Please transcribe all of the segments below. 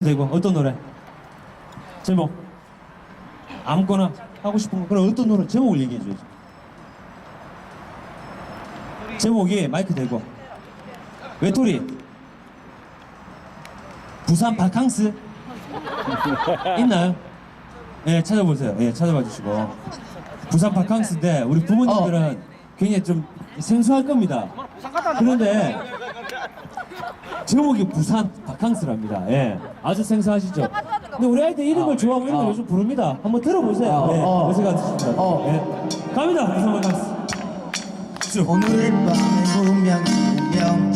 되고 어떤 노래? 제목? 아무거나 하고 싶은 거. 그럼 어떤 노래 제목을 얘기해 줘야지. 제목이 마이크 대고. 외톨이. 부산 바캉스? 있나요? 예 찾아보세요. 예 찾아봐 주시고. 부산 바캉스인데 우리 부모님들은 굉장히 좀 생소할 겁니다. 그런데 제목이 부산 바캉스랍니다. 예. 아주 생소하시죠? 근데 우리 아이들 이런 걸 좋아하고 이런 걸 요즘 부릅니다. 한번 들어보세요. 네. 어. 어색한 뜻입니다. 어. 예. 갑니다. 부산 바캉스. 쭉. 오늘 밤에 분명 명적이 만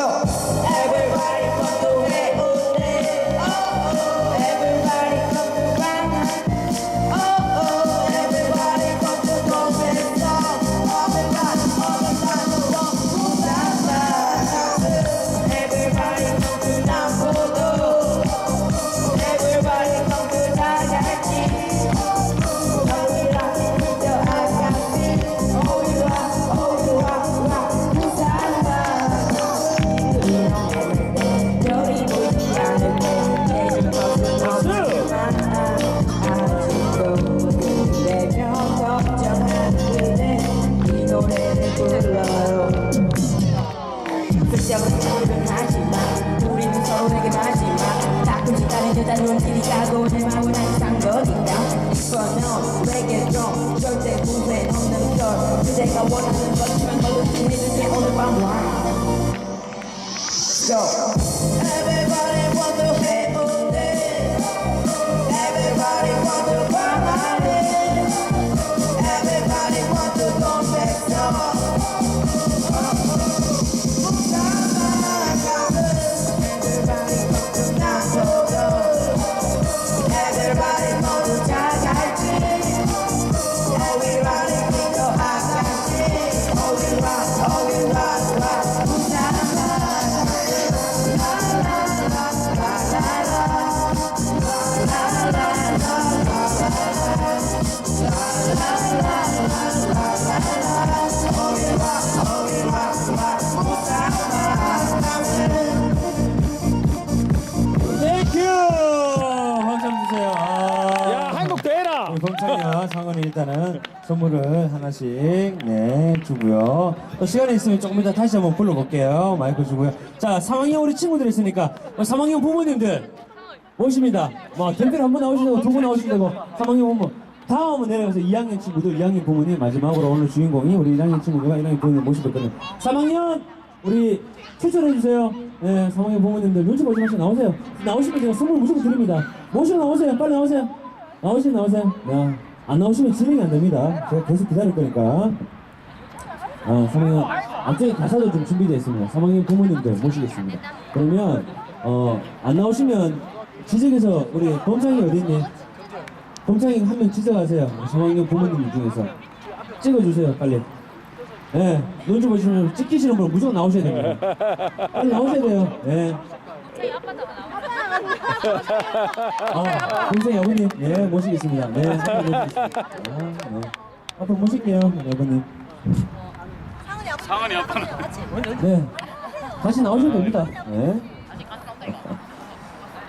up. 가고 내 마음은 항상 거니까 이거는 왜겠죠 절대 후회 없는 걸 그대가 원하는 것이면 뭐든지 해줄게 오늘 밤 와. Go Everybody want to 해 상원이 일단은 선물을 하나씩 네 주고요. 또 시간이 있으면 조금 이따 다시 한번 불러볼게요. 마이크 주고요. 자 3학년 우리 친구들 있으니까 우리 3학년 부모님들 모십니다. 뭐 대표로 한번 나오시고 두 분 나오시고 3학년 부모 다음은 내려가서 2학년 친구들 2학년 부모님 마지막으로 오늘 주인공이 우리 1학년 친구들과 1학년 부모님 모시거든요. 3학년 우리 추천해 주세요. 네, 3학년 부모님들 눈치 보지 마시고 나오세요. 나오시면 제가 선물 무조건 드립니다. 모시고 나오세요. 빨리 나오세요. 나오시면 나오세요. 네. 안 나오시면 진행이 안 됩니다. 제가 계속 기다릴 거니까. 어, 3학년 앞쪽에 가사도 좀 준비되어 있습니다. 3학년 부모님들 모시겠습니다. 그러면 어, 안 나오시면 지적해서 우리 범창이 어디 있니? 범창이 한 명 지적하세요. 3학년 부모님 중에서 찍어주세요, 빨리. 예, 눈치 보시면 찍히시는 분 무조건 나오셔야 됩니다. 빨리 나오셔야 돼요. 예. 아, 동생 여보님, 예, 모시겠습니다. 네, 선물 모시겠습니다. 아, 네. 앞으로 모실게요, 여보님. 상은이 아빠는 네. 다시 나오셔도 됩니다. 네.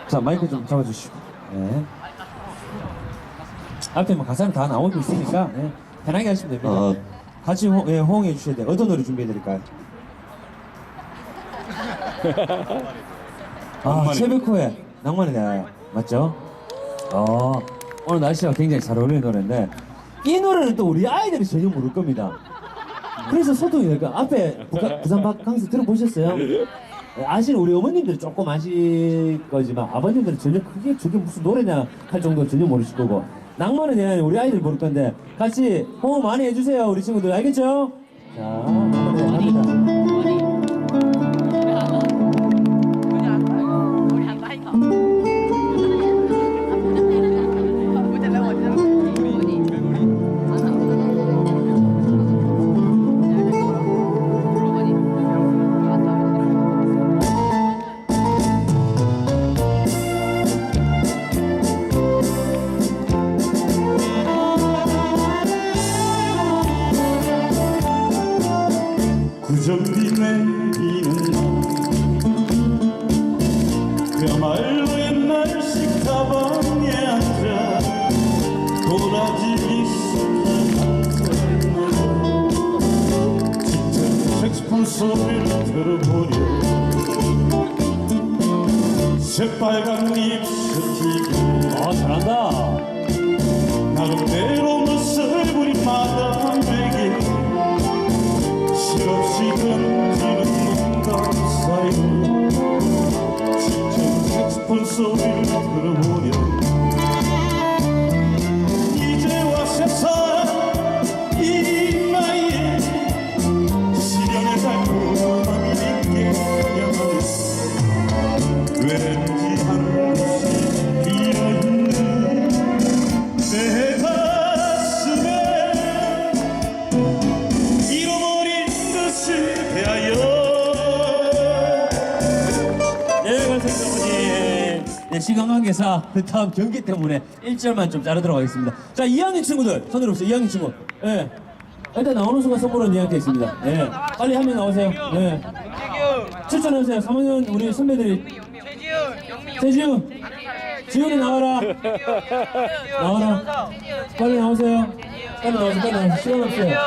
자, 마이크 좀 잡아주시고. 네. 앞에 뭐 가사는 다 나오고 있으니까, 네. 편하게 하시면 됩니다. 어. 같이 호, 예, 호응해 주셔야 돼요. 어떤 노래 준비해드릴까요? 아, 최백호의 낭만의 날. 맞죠? 어, 오늘 날씨가 굉장히 잘 어울리는 노래인데, 이 노래는 또 우리 아이들이 전혀 모를 겁니다. 그래서 소통이 될까? 앞에 부가, 부산 바캉스 들어보셨어요? 아시는 우리 어머님들은 조금 아실 거지만 아버님들은 전혀 그게 저게 무슨 노래냐 할 정도 전혀 모르실 거고 낭만은 얘는 우리 아이들 부를 건데 같이 호응 많이 해주세요 우리 친구들 알겠죠? 자 들어보려 새빨간 립스틱에 아 잘한다. 나름대로 멋을 부린 마담에게 실없이 던지는 농담 사이로 짙은 색소폰 소리를 들어보려 네 시간 관계사 그 다음 경기 때문에 1절만 좀 자르도록 하겠습니다. 자 2학년 친구들 손 들어보세요 2학년 친구. 예 일단 나오는 순간 선물은 이한테 있습니다. 예 빨리 한 명 나오세요. 예 추천하세요. 3학년 우리 선배들이 세지훈 지훈이 나와라 나와라 빨리 나오세요 빨리 나오세요 빨리 나오세요 시간 없어요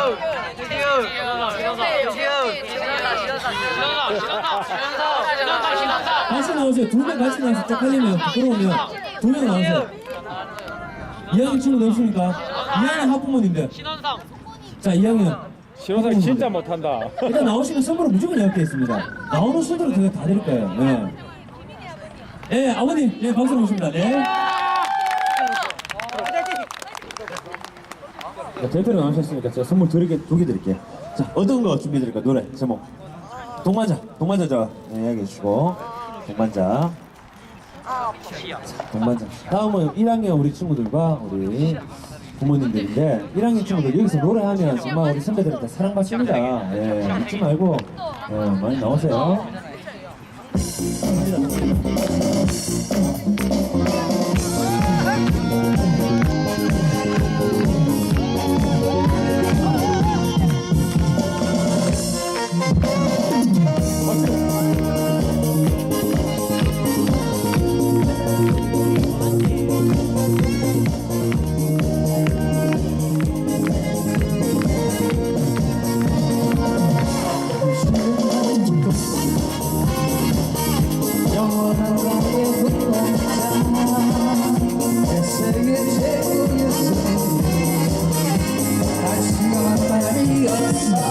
같이 나오세요 두명 같이 나와서 쪽팔리면 부끄러우면 두 명 나오세요 2학년 친구들 없습니까? 2학년 학부모님들 자 2학년 신호상 진짜 못한다. 일단 나오시면 선물은 무조건 이렇게 있습니다. 나오는 순서로 제가 다 드릴 거예요. 네. 네, 아버님, 네, 박수 모십니다. 네. 자, 대표로 나오셨으니까 제가 선물 드리게, 두개 드릴게요. 자, 어떤 거 준비해 드릴까? 노래, 제목. 동반자, 동반자 저 네, 이야기해 주시고. 동반자. 자, 동반자. 다음은 1학년 우리 친구들과 우리 부모님들인데 1학년 친구들 여기서 노래하면 정말 우리 선배들한테 사랑받습니다. 예, 잊지 말고 예, 많이 나오세요.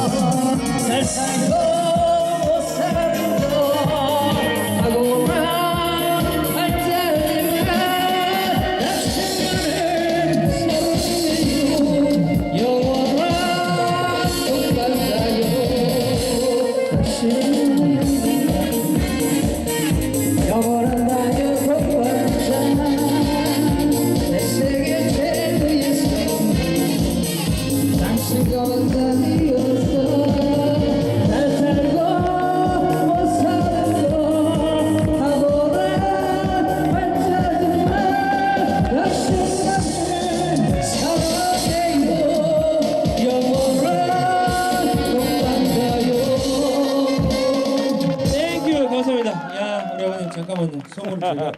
없어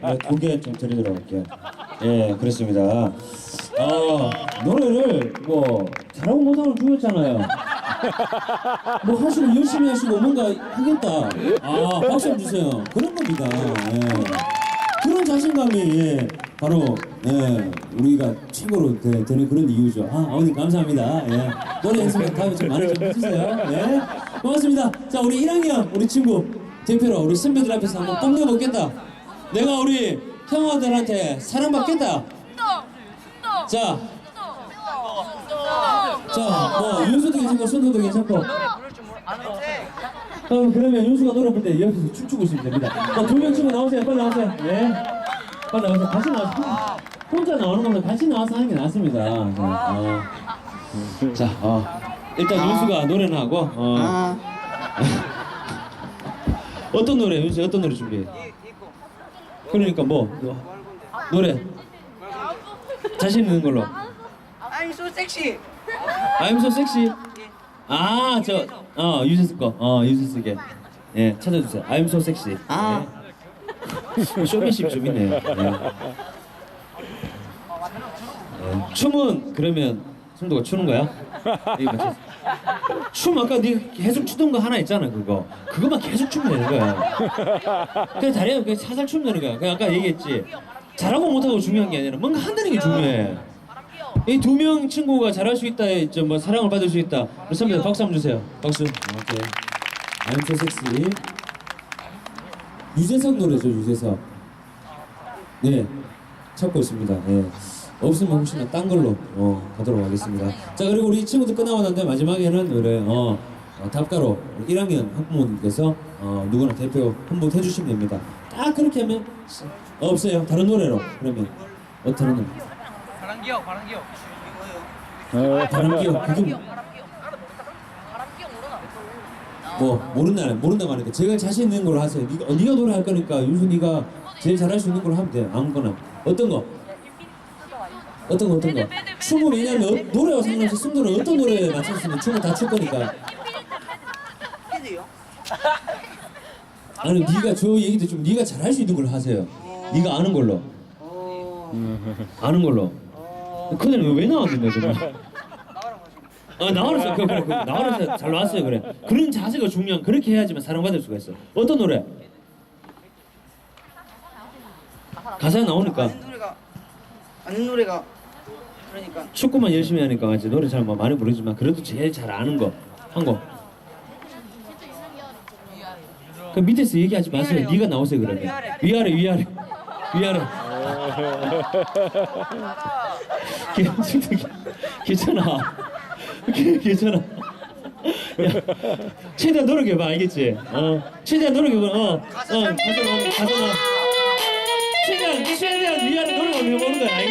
제가 두개 좀 드리도록 할게요. 예 그렇습니다. 어 노래를 뭐 잘하고 못하고 중요했잖아요. 뭐 하시고 열심히 하시고 뭔가 하겠다. 아 박수 좀 주세요. 그런 겁니다. 예. 그런 자신감이 예, 바로 예, 우리가 최고로 되, 는 그런 이유죠. 아 아버님 감사합니다. 예. 노래 연습 다음에 좀 많이 좀 해주세요. 예. 고맙습니다. 자 우리 1학년 우리 친구 대표로 우리 선배들 앞에서 한번 뽐내보겠다. 내가 우리 형아들한테 사랑받겠다. 자, 자, 뭐 윤수도 괜찮고 손도도 괜찮고. 어, 그러면 윤수가 노래 부를 때 옆에서 춤추고 있으면 됩니다. 어, 두명 치고 나오세요. 빨리 나오세요. 네. 빨리 나오세요. 같이 나와서 혼자 나오는 것보다 같이 나와서 하는 게 낫습니다. 네, 어. 자, 어, 일단 윤수가 노래는 하고. 어. 어떤 노래? 윤수 어떤 노래 준비해? 그러니까 뭐, 뭐 노래 자신 있는 걸로. I'm so sexy. I'm so sexy. 아, 저, 어, 유재석 거. 어, 유재석의. 예, 찾아주세요. I'm so sexy. 아. 네. 쇼맨십 좀 있네요. 네. 네. 춤은 그러면 승도가 추는 거야? 이거? 춤 아까 네 계속 추던 거 하나 있잖아 그거. 그거만 계속 추면 되는 거야. 그냥 다리가 그냥 살살 추면 되는 거야. 그냥 아까 얘기했지. 잘하고 못하고 중요한 게 아니라 뭔가 한다는 게 중요해. 이 두 명 친구가 잘할 수 있다 좀뭐 사랑을 받을 수 있다. 우리 선배들 박수 한번 주세요. 박수. 오케이. I'm so sexy 유재석 노래죠 유재석. 네 찾고 있습니다. 네. 없으면 혹시나 딴 걸로 어, 가도록 하겠습니다. 자 그리고 우리 친구들 끝나고 난데 마지막에는 노래 어, 어, 답가로 1학년 학부모님께서 어, 누구나 대표 한번 해주시면 됩니다. 딱 그렇게 하면 어, 없어요. 다른 노래로 그러면 어떤 노래 바람기억, 바람기억. 다른 기억 그게 뭐 모른다 모른다고 하니까 제가 자신 있는 걸로 하세요. 네가 어, 네가 노래 할 거니까 윤수 네가 제일 잘할 수 있는 걸로 하면 돼. 아무거나 어떤 거 어떤 거 어떤 거 춤은 왜냐면 어, 노래와 상관없이 승도는 어떤 노래에 맞췄으면 춤을 다출 거니까? 아니 네가 저 얘기도 좀 네가 잘할 수 있는 걸로 하세요. 네가 아는 걸로 아는 걸로. 근데 왜 나왔는데 정말? 아 나와서 그래 그래 나와서 잘 나왔어요 그래 그런 자세가 중요한 그렇게 해야지만 사랑받을 수가 있어 어떤 노래 가사 나오니까 아는 노래가 아는 노래가 그러니까 축구만 열심히 하니까 이제 노래 잘뭐 많이 부르지만 그래도 제일 잘 아는 거한 거. 그 밑에서 얘기하지 마세요. 네가 나오세요 그러면. 위아래 위아래 위아래. 괜찮아. 괜찮아. 괜찮아. 야, 최대한 노력해봐 알겠지? 어, 최대한 노력해봐. 어, 어, 가서 나, 가서 나. 최대한 최대한 위아래 노력을 해보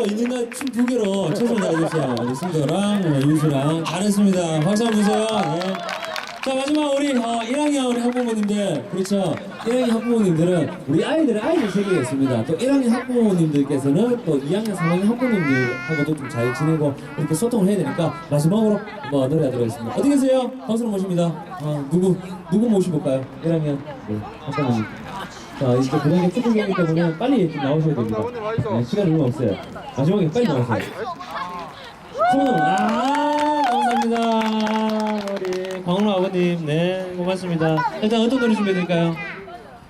잘했어 있는가 춤두 개로 최선을 다해주세요. 우리 승도랑 어, 윤수랑. 잘했습니다. 박수 한번 주세요. 네. 자 마지막 우리 어, 1학년 우리 학부모님들. 그렇죠? 1학년 학부모님들은 우리 아이들의 아이들 세계가 있습니다. 또 1학년 학부모님들께서는 또 2학년 3학년 학부모님들하고도 좀 잘 지내고 이렇게 소통을 해야 되니까 마지막으로 뭐 노래하도록 하겠습니다. 어디 계세요? 박수로 모십니다. 어, 누구 누구 모시볼까요? 1학년. 네, 학부모님 자 이제 그다음에 축구 경기 때문에 빨리 좀 나오셔야 됩니다. 네, 시간이 얼마 없어요. 마지막에 빨리 나오세요. 소문 아 감사합니다 우리 광훈 아버님 네 고맙습니다. 일단 어떤 노래 준비해드릴까요?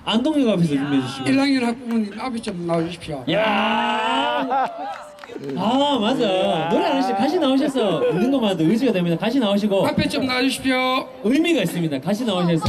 안동역 앞에서 준비해 주시고 1학년 학부모님 앞에 좀 나와주십시오. 야. 아 맞아 노래 안 하시고 가시 나오셔서 있는 것만도 의지가 됩니다 가시 나오시고 앞에 좀 나와주십시오. 의미가 있습니다 가시 나오셔서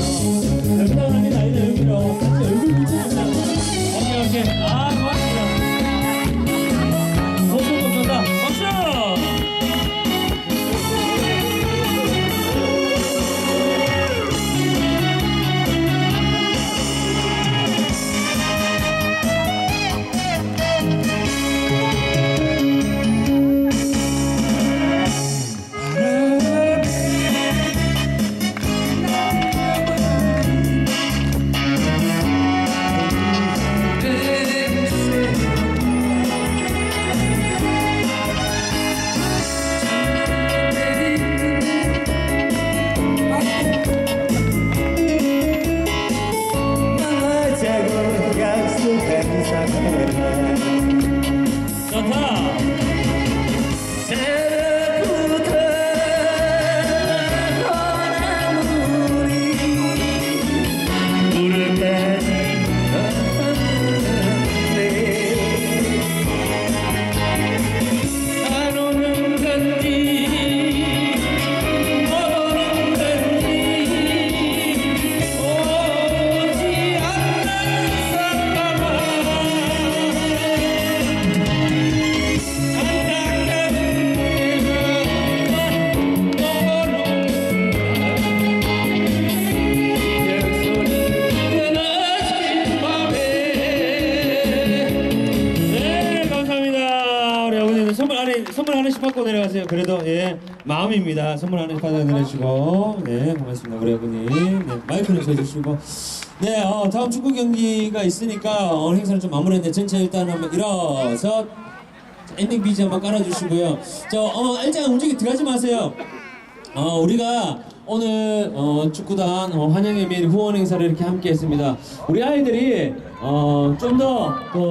하나씩 받고 내려가세요. 그래도 예 마음입니다. 선물 하나씩 받아 내려주시고. 네 고맙습니다. 우리 어머니 네 마이크를 쳐주시고. 네 어, 다음 축구 경기가 있으니까 오늘 행사를 좀 마무리했는데 전체 일단 한번 일어서 엔딩 BGM 한번 깔아주시고요. 저 어, 일단 움직이 들어가지 마세요. 어, 우리가 오늘 어, 축구단 어, 환영의 메일 후원 행사를 이렇게 함께 했습니다. 우리 아이들이 어, 좀더 또